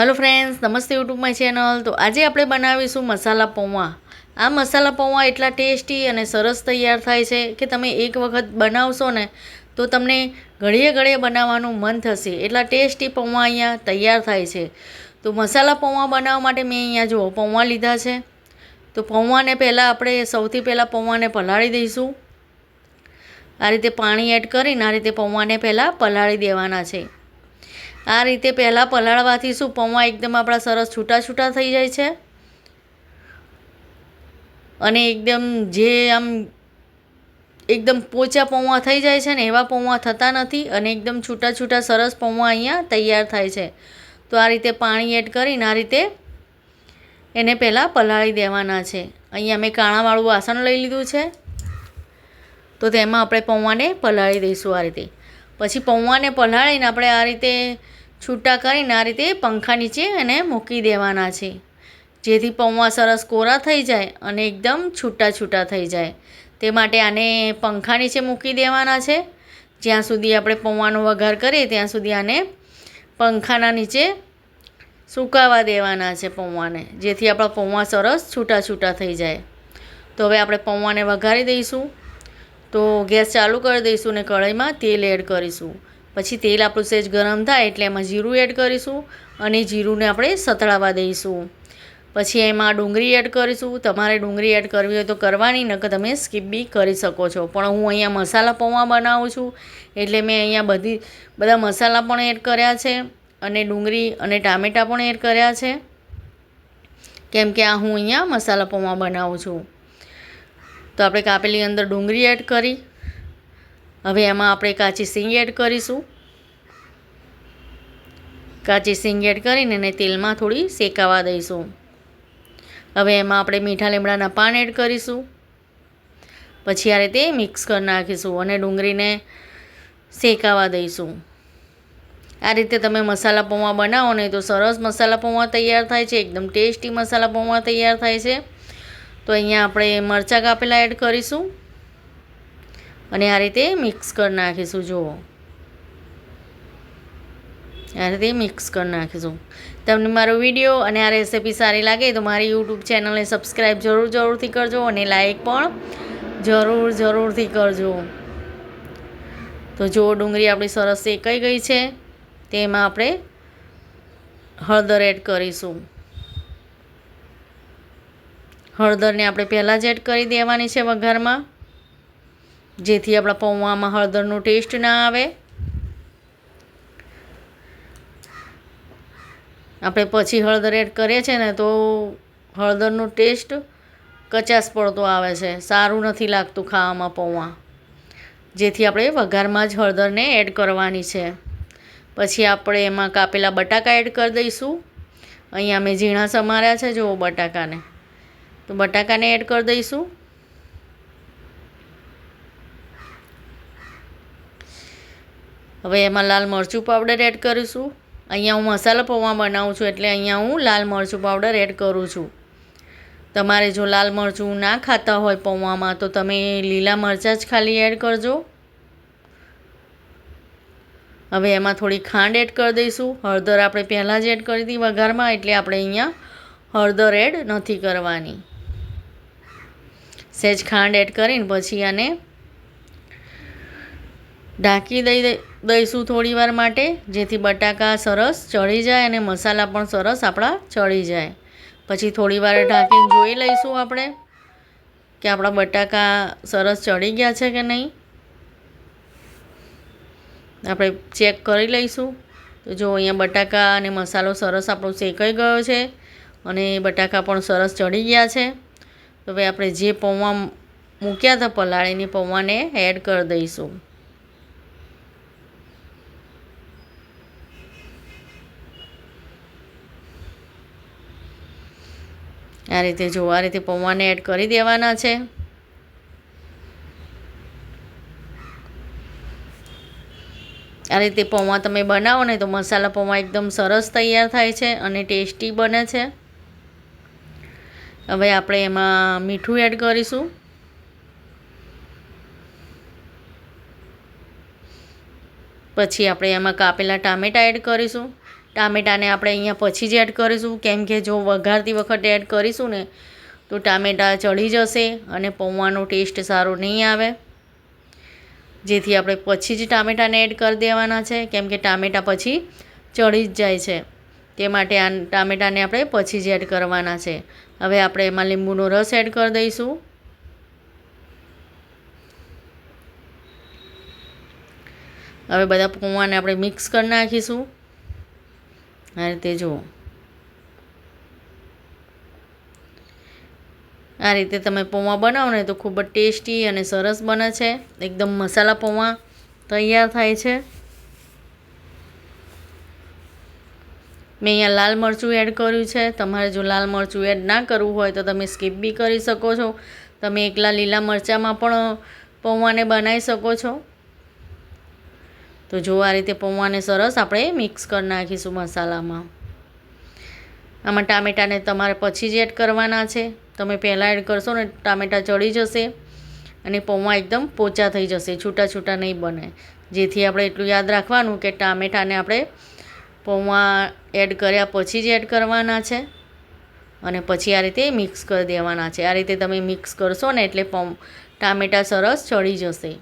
Hello friends નમસ્તે YouTube my channel તો આજે આપણે બનાવીશું મસાલા પૌવા. આ મસાલા પૌવા એટલા ટેસ્ટી અને સરસ તૈયાર થાય છે કે તમે એક વખત બનાવશો ને તો તમને ઘડીએ ઘડીએ બનાવવાનું મન થશે. એટલા ટેસ્ટી પૌવા અહીંયા તૈયાર થાય છે. તો મસાલા પૌવા બનાવવા માટે મેં અહીંયા જુઓ, પૌવા લીધા છે. તો પૌવાને પહેલાં આપણે સૌથી પહેલાં પૌવાને પલાળી દઈશું. આ રીતે પાણી એડ કરીને આ રીતે પૌવાને પહેલાં પલાળી દેવાના છે. આ રીતે પહેલાં પલાળવાથી શું પૌવા એકદમ આપણા સરસ છૂટા છૂટા થઈ જાય છે? અને એકદમ જે આમ એકદમ પોચા પૌવા થઈ જાય છે ને એવા પૌવા થતા નથી અને એકદમ છૂટા છૂટા સરસ પૌવા અહીંયા તૈયાર થાય છે. તો આ રીતે પાણી એડ કરીને આ રીતે એને પહેલાં પલાળી દેવાના છે. અહીંયા મેં કાણાવાળું વાસણ લઈ લીધું છે. તો તેમાં આપણે પૌવાને પલાળી દઈશું આ રીતે. પછી પૌવાને પલાળીને આપણે આ રીતે છૂટા કરીને આ રીતે પંખા નીચે એને મૂકી દેવાના છે. જેથી પૌવા સરસ કોરા થઈ જાય અને એકદમ છૂટા છૂટા થઈ જાય. તે માટે આને પંખા નીચે મૂકી દેવાના છે. જ્યાં સુધી આપણે પૌવાનો વઘાર કરીએ ત્યાં સુધી આને પંખાના નીચે સુકાવા દેવાના છે પૌવાને, જેથી આપણા પૌવા સરસ છૂટા છૂટા થઈ જાય. તો હવે આપણે પૌવાને વઘારી દઈશું. તો ગેસ ચાલુ કરી દઈશું ને કઢાઈમાં તેલ એડ કરીશું. પછી તેલ આપણું સહેજ ગરમ થાય એટલે એમાં જીરું એડ કરીશું અને જીરુંને આપણે સતળાવા દઈશું. પછી એમાં ડુંગળી એડ કરીશું. તમારે ડુંગળી એડ કરવી હોય તો કરવાની, નકર તમે સ્કીપ બી કરી શકો છો. પણ હું અહીંયા મસાલા પૌવા બનાવું છું, એટલે મેં અહીંયા બધી, બધા મસાલા પણ એડ કર્યા છે અને ડુંગળી અને ટામેટાં પણ એડ કર્યા છે. કેમ કે આ હું અહીંયા મસાલા પૌવા બનાવું છું. તો આપણે કાપેલી અંદર ડુંગળી એડ કરી. હવે એમાં આપણે કાચી સિંગ એડ કરીશું. કાચી સિંગ એડ કરીને એને તેલમાં થોડી શેકાવા દઈશું. હવે એમાં આપણે મીઠા લીમડાના પાન એડ કરીશું. પછી આ રીતે મિક્સ કરી નાખીશું અને ડુંગળીને શેકાવા દઈશું. આ રીતે તમે મસાલા પૌવા બનાવો ને તો સરસ મસાલા પૌવા તૈયાર થાય છે, એકદમ ટેસ્ટી મસાલા પૌવા તૈયાર થાય છે. તો અહીંયા આપણે મરચાં કાપેલા એડ કરીશું. અને આ રીતે મિક્સ કરી નાખીશું, જુઓ. આ રીતે મિક્સ કરી નાખીશું. તમને મારો વીડિયો અને આ રેસીપી સારી લાગે તો મારી યુટ્યુબ ચેનલને સબસ્ક્રાઈબ જરૂર જરૂરથી કરજો અને લાઈક પણ જરૂર જરૂરથી કરજો. તો જો ડુંગળી આપણી સરસ શેકાઈ ગઈ છે. તેમાં આપણે હળદર એડ કરીશું. હળદરને આપણે પહેલાં જ એડ કરી દેવાની છે વઘારમાં. જેથી આપણા પૌવામાં હળદરનો ટેસ્ટ ના આવે. આપણે પછી હળદર એડ કરીએ છીએ ને તો હળદરનો ટેસ્ટ કચાસ પડતો આવે છે. સારું નથી લાગતું ખાવામાં પૌવા જેથી આપણે વઘારમાં જ હળદરને એડ કરવાની છે. પછી આપણે એમાં કાપેલા બટાકા એડ કરી દઈશું. અહીંયા મેં ઝીણા સમાર્યા છે, જુઓ બટાકાને. તો બટાકાને એડ કરી દઈશું. હવે એમાં લાલ મરચું પાવડર એડ કરીશું અહીંયા હું મસાલા પૌવા બનાવું છું એટલે અહીંયા હું લાલ મરચું પાવડર એડ કરું છું. તમારે જો લાલ મરચું ના ખાતા હોય પૌવામાં, તો તમે લીલા મરચાં જ ખાલી એડ કરજો. હવે એમાં થોડી ખાંડ એડ કરી દઈશું. હળદર આપણે પહેલાં જ એડ કરી હતી વઘારમાં, એટલે આપણે અહીંયા હળદર એડ નથી કરવાની. સહેજ ખાંડ એડ કરીને પછી આને ઢાંકી દઈ દઈશું થોડી વાર માટે, જેથી બટાકા સરસ ચડી જાય અને મસાલા પણ સરસ આપણા ચડી જાય. પછી થોડી વાર ઢાંકીને જોઈ લઈશું આપણે કે આપણા બટાકા સરસ ચડી ગયા છે કે નહીં. આપણે ચેક કરી લઈશું તો જો અહીંયા બટાકા અને મસાલો સરસ આપણો શેકાઈ ગયો છે અને બટાકા પણ સરસ ચડી ગયા છે. તો હવે આપણે જે પૌવા મૂક્યા હતા પલાળીને પૌવાને એડ કરી દઈશું. આ રીતે જો, આ રીતે પૌવાને એડ કરી દેવાના છે. આ રીતે પૌવા તમે બનાવો ને તો મસાલા પૌવા એકદમ સરસ તૈયાર થાય છે અને ટેસ્ટી બને છે. હવે આપણે એમાં મીઠું એડ કરીશું. પછી આપણે એમાં કાપેલા ટામેટાં એડ કરીશું. ટામેટાને આપણે અહીંયા પછી જ એડ કરીશું. કેમ કે જો વઘારતી વખતે એડ કરીશું ને, તો ટામેટાં ચડી જશે અને પૌવાનો ટેસ્ટ સારો નહીં આવે. જેથી આપણે પછી જ ટામેટાને એડ કરી દેવાના છે. કેમ કે ટામેટાં પછી ચડી જ જાય છે. તે માટે આ ટામેટાને આપણે પછી જ એડ કરવાના છે. હવે આપણે એમાં લીંબુનો રસ એડ કરી દઈશું. હવે બધા પૌવાને આપણે મિક્સ કરી નાખીશું. આ રીતે જુઓ. આ રીતે તમે પૌવા બનાવો ને તો ખૂબ જ ટેસ્ટી અને સરસ બને છે. એકદમ મસાલા પૌવા તૈયાર થાય છે. મેં અહીંયા લાલ મરચું એડ કર્યું છે. તમારે જો લાલ મરચું એડ ના કરવું હોય તો તમે સ્કીપ બી કરી શકો છો. તમે એકલા લીલા મરચાંમાં પણ પૌવાને બનાવી શકો છો. તો જો આ રીતે પૌવાને સરસ આપણે મિક્સ કરી નાખીશું મસાલામાં. આમાં ટામેટાને તમારે પછી જ એડ કરવાના છે. તમે પહેલાં એડ કરશો ને ટામેટાં ચડી જશે અને પૌવા એકદમ પોચા થઈ જશે, છૂટા છૂટા નહીં બને. જેથી આપણે એટલું યાદ રાખવાનું કે ટામેટાને આપણે પૌવા એડ કર્યા પછી જ એડ કરવાના છે અને પછી આ રીતે મિક્સ કરી દેવાના છે. આ રીતે તમે મિક્સ કરશો ને એટલે પૌ, ટામેટાં સરસ ચડી જશે.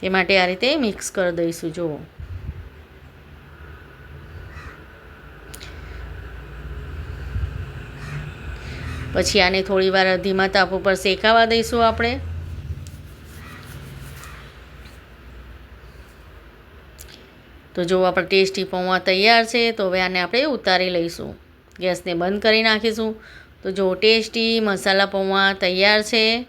તે માટે આ રીતે મિક્સ કરી દઈશું, જુઓ. પછી આને થોડી વાર ધીમા તાપ ઉપર શેકાવા દઈશું આપણે. તો જો આપણે ટેસ્ટી પૌવા તૈયાર છે, તો હવે આને આપણે ઉતારી લઈશું. ગેસને બંધ કરી નાખીશું. તો જો ટેસ્ટી મસાલા પૌવા તૈયાર છે.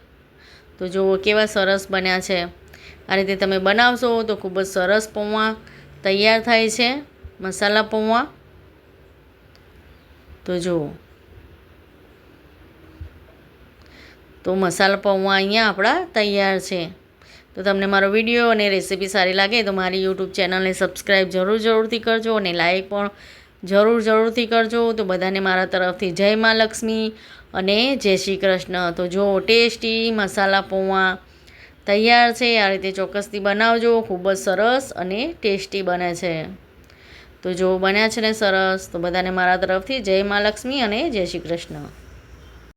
તો જુઓ, કેવા સરસ બન્યા છે. આ રીતે તમે બનાવશો તો ખૂબ જ સરસ પૌવા તૈયાર થાય છે. મસાલા પૌવા. તો જુઓ. તો મસાલા પૌવા અહીંયા આપણા તૈયાર છે. તો તમને મારો વીડિયો અને રેસીપી સારી લાગે તો મારી યુટ્યુબ ચેનલને સબસ્ક્રાઈબ જરૂર જરૂરથી કરજો અને લાઈક પણ જરૂર જરૂરથી કરજો. તો બધાને મારા તરફથી જય મા લક્ષ્મી અને જય શ્રી કૃષ્ણ. તો જો ટેસ્ટી મસાલા પૌવા. તૈયાર છે, આ રીતે ચોક્કસથી બનાવજો, ખૂબ જ સરસ અને ટેસ્ટી બને છે. તો જો બન્યા છે ને સરસ, તો બધાને મારા તરફથી જય મા લક્ષ્મી અને જય શ્રી કૃષ્ણ.